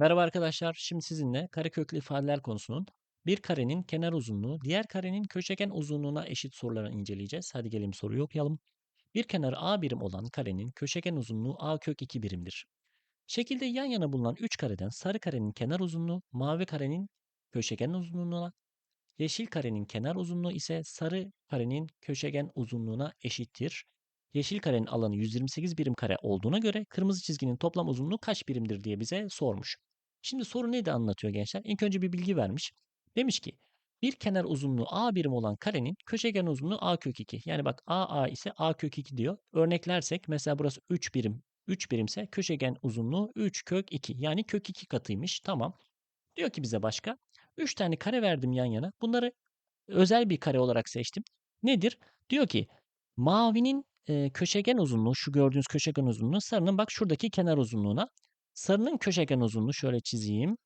Merhaba arkadaşlar. Şimdi sizinle kareköklü ifadeler konusunun bir karenin kenar uzunluğu diğer karenin köşegen uzunluğuna eşit sorularını inceleyeceğiz. Hadi gelin soruyu okuyalım. Bir kenarı a birim olan karenin köşegen uzunluğu a kök 2 birimdir. Şekilde yan yana bulunan 3 kareden sarı karenin kenar uzunluğu mavi karenin köşegen uzunluğuna, yeşil karenin kenar uzunluğu ise sarı karenin köşegen uzunluğuna eşittir. Yeşil karenin alanı 128 birim kare olduğuna göre kırmızı çizginin toplam uzunluğu kaç birimdir diye bize sormuş. Şimdi soru ne de anlatıyor gençler? İlk önce bir bilgi vermiş. Demiş ki bir kenar uzunluğu a birim olan karenin köşegen uzunluğu a kök 2. Yani bak a a ise a kök 2 diyor. Örneklersek mesela burası 3 birim. 3 birimse köşegen uzunluğu 3 kök 2. Yani kök 2 katıymış. Tamam. Diyor ki bize başka. 3 tane kare verdim yan yana. Bunları özel bir kare olarak seçtim. Nedir? Diyor ki mavinin köşegen uzunluğu şu gördüğünüz köşegen uzunluğu sarının bak şuradaki kenar uzunluğuna. Sarının köşegen uzunluğu şöyle çizeyim.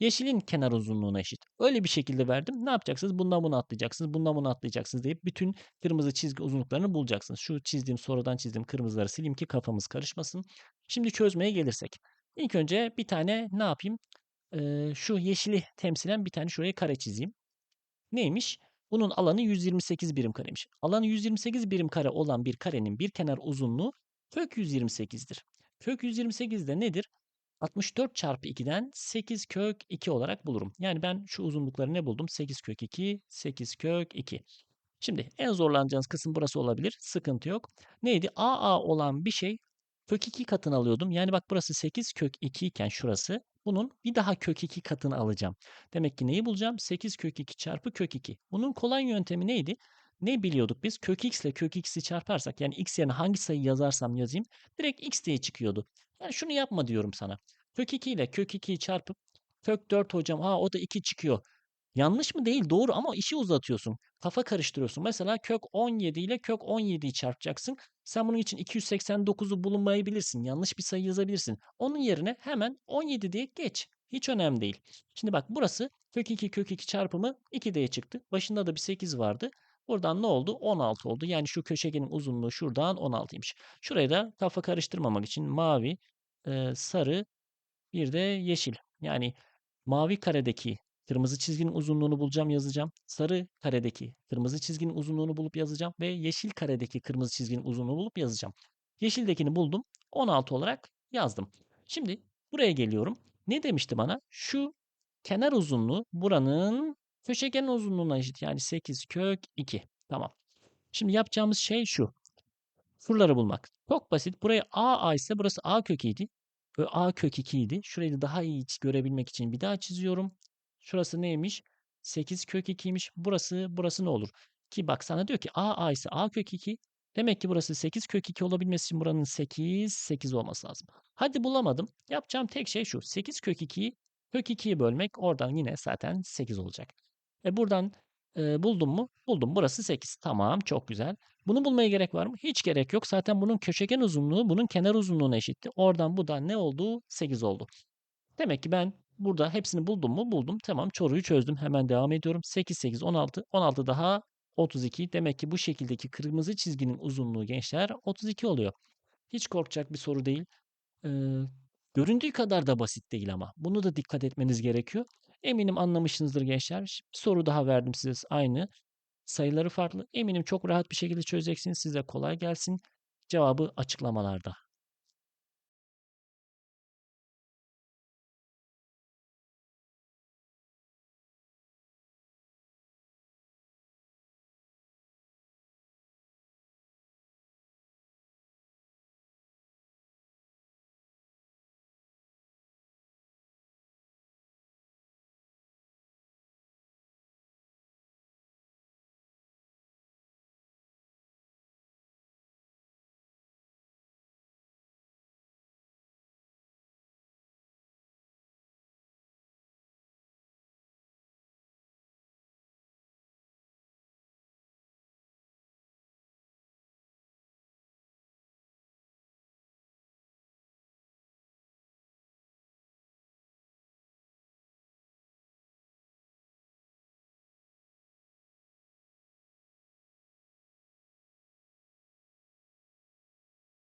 Yeşilin kenar uzunluğuna eşit. Öyle bir şekilde verdim. Ne yapacaksınız? Bundan bunu atlayacaksınız. Bundan bunu atlayacaksınız deyip bütün kırmızı çizgi uzunluklarını bulacaksınız. Şu çizdiğim sorudan çizdiğim kırmızıları sileyim ki kafamız karışmasın. Şimdi çözmeye gelirsek. İlk önce bir tane ne yapayım? Ee, şu yeşili temsilen bir tane şuraya kare çizeyim. Neymiş? Bunun alanı 128 birim karemiş. Alanı 128 birim kare olan bir karenin bir kenar uzunluğu kök 128'dir. Kök 128 de nedir? 64 çarpı 2'den 8 kök 2 olarak bulurum. Yani ben şu uzunlukları ne buldum? 8 kök 2, 8 kök 2. Şimdi en zorlanacağınız kısım burası olabilir. Sıkıntı yok. Neydi? AA olan bir şey kök 2 katını alıyordum. Yani bak burası 8 kök 2 iken şurası bunun bir daha kök 2 katını alacağım. Demek ki neyi bulacağım? 8 kök 2 çarpı kök 2. Bunun kolay yöntemi neydi? Ne biliyorduk biz? Kök x ile kök x'i çarparsak yani x yerine hangi sayı yazarsam yazayım direkt x diye çıkıyordu. Yani şunu yapma diyorum sana. Kök 2 ile kök 2'yi çarpıp kök 4 hocam ha o da 2 çıkıyor. Yanlış mı değil doğru ama işi uzatıyorsun. Kafa karıştırıyorsun. Mesela kök 17 ile kök 17'yi çarpacaksın. Sen bunun için 289'u bulunmayabilirsin. Yanlış bir sayı yazabilirsin. Onun yerine hemen 17 diye geç. Hiç önemli değil. Şimdi bak burası kök 2 kök 2 çarpımı 2 diye çıktı. Başında da bir 8 vardı. Buradan ne oldu? 16 oldu. Yani şu köşegenin uzunluğu şuradan 16'ymış. Şurayı da kafa karıştırmamak için mavi, sarı, bir de yeşil. Yani mavi karedeki kırmızı çizginin uzunluğunu bulacağım yazacağım. Sarı karedeki kırmızı çizginin uzunluğunu bulup yazacağım. Ve yeşil karedeki kırmızı çizginin uzunluğunu bulup yazacağım. Yeşildekini buldum. 16 olarak yazdım. Şimdi buraya geliyorum. Ne demişti bana? Şu kenar uzunluğu buranın köşegen uzunluğuna eşit. Yani 8 kök 2. Tamam. Şimdi yapacağımız şey şu. Şuraları bulmak. Çok basit. Buraya a a ise burası a kök 2 idi. A kök 2 idi. Şurayı da daha iyi görebilmek için bir daha çiziyorum. Şurası neymiş? 8 kök 2'ymiş. Burası burası ne olur? Ki bak sana diyor ki a a ise a kök 2. Demek ki burası 8 kök 2 olabilmesi için buranın 8 8 olması lazım. Hadi bulamadım. Yapacağım tek şey şu. 8 kök 2'yi kök 2'yi bölmek. Oradan yine zaten 8 olacak. E buradan e, buldum mu? Buldum. Burası 8. Tamam çok güzel. Bunu bulmaya gerek var mı? Hiç gerek yok. Zaten bunun köşegen uzunluğu bunun kenar uzunluğuna eşitti. Oradan bu da ne oldu? 8 oldu. Demek ki ben burada hepsini buldum mu? Buldum. Tamam soruyu çözdüm. Hemen devam ediyorum. 8, 8, 16. 16 daha 32. Demek ki bu şekildeki kırmızı çizginin uzunluğu gençler 32 oluyor. Hiç korkacak bir soru değil. Ee, göründüğü kadar da basit değil ama. Bunu da dikkat etmeniz gerekiyor. Eminim anlamışsınızdır gençler. Bir soru daha verdim size aynı. Sayıları farklı. Eminim çok rahat bir şekilde çözeceksiniz. Size kolay gelsin. Cevabı açıklamalarda.